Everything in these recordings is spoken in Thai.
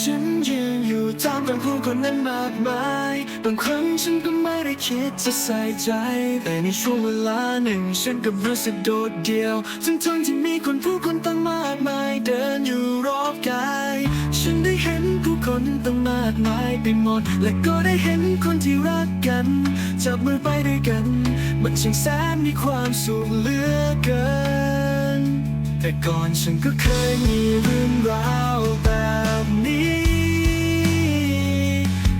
ฉันยืนอยู่ตามกลางผู้คนนั้นมากมาย บางครั้งฉันก็ไม่ได้คิดจะใส่ใจ แต่ในช่วงเวลาหนึ่งฉันก็รู้สึกโดดเดี่ยวทั้งทั้งที่มีคนผู้คนตั้งมากมาย เดินอยู่รอบกาย ฉันได้เห็นผู้คนตั้งมากมายไปหมด และก็ได้เห็นคนที่รักกัน จับมือไปด้วยกัน มันช่างแสนมีความสุขเหลือเกิน แต่ก่อนฉันก็เคยมีเรื่องราวแบบนี้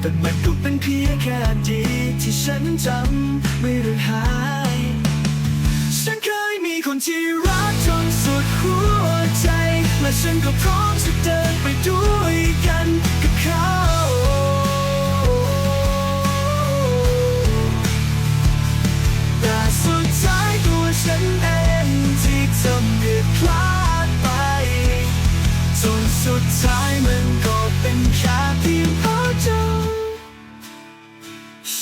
แต่มันก็เป็นเพียงแค่อดีตที่ฉันจำไม่ได้หาย ฉันเคยมีคนที่รักจนสุดหัวใจ และฉันก็พร้อม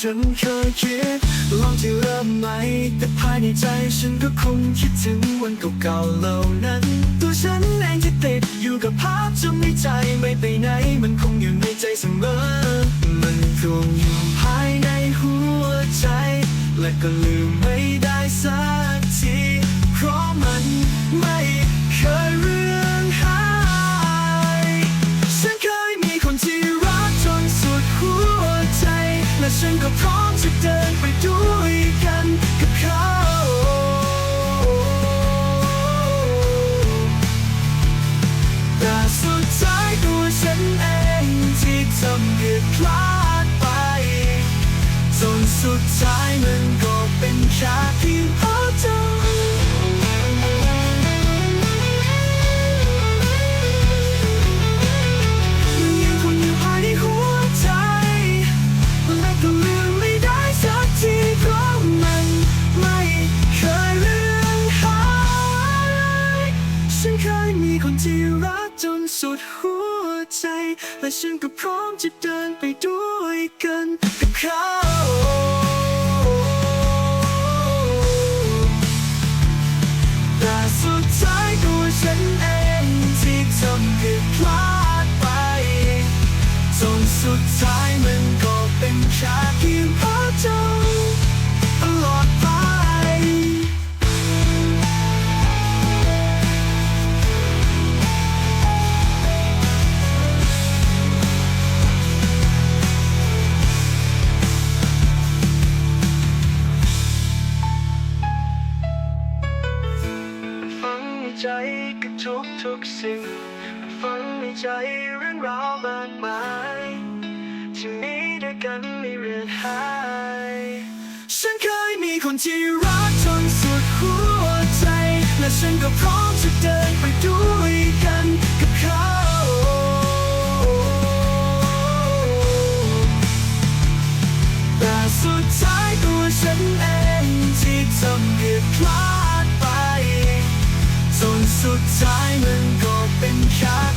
ฉันเคยคิดลองที่เริ่มใหม่แต่ภายในใจฉันก็คงคิดถึงวันเก่าๆเหล่านั้น ตัวฉันเองที่ติดอยู่กับภาพจำในใจไม่ไปไหน มันคงอยู่ในใจเสมอ มันคงอยู่ภายในหัวใจและก็ลืม และฉันก็พร้อมจะเดินไปด้วยกันกับเขาแต่สุดท้ายตัวฉันเองที่ทำผิดพลาดไป จนสุดท้ายมันก็เป็นแค่เพียงเพราะเธอ ฉันเคยมีคนที่รักจนสุดหัวใจ และฉันก็พร้อมจะเดินไปด้วยกันกับเขา ใจกับทุกทุกๆสิ่งฝังในใจเรื่องราวมากมายที่มีด้วยกันไม่เรือนหาย ฉันเคยมีคนที่รักจนสุดหัวใจ และฉันก็พร้อมจะเดินไปด้วยกันกับเขาแต่สุดท้ายตัวฉันเองที่ทำผิดพลาด ไปจนสุดท้ายมันก็เป็นแค่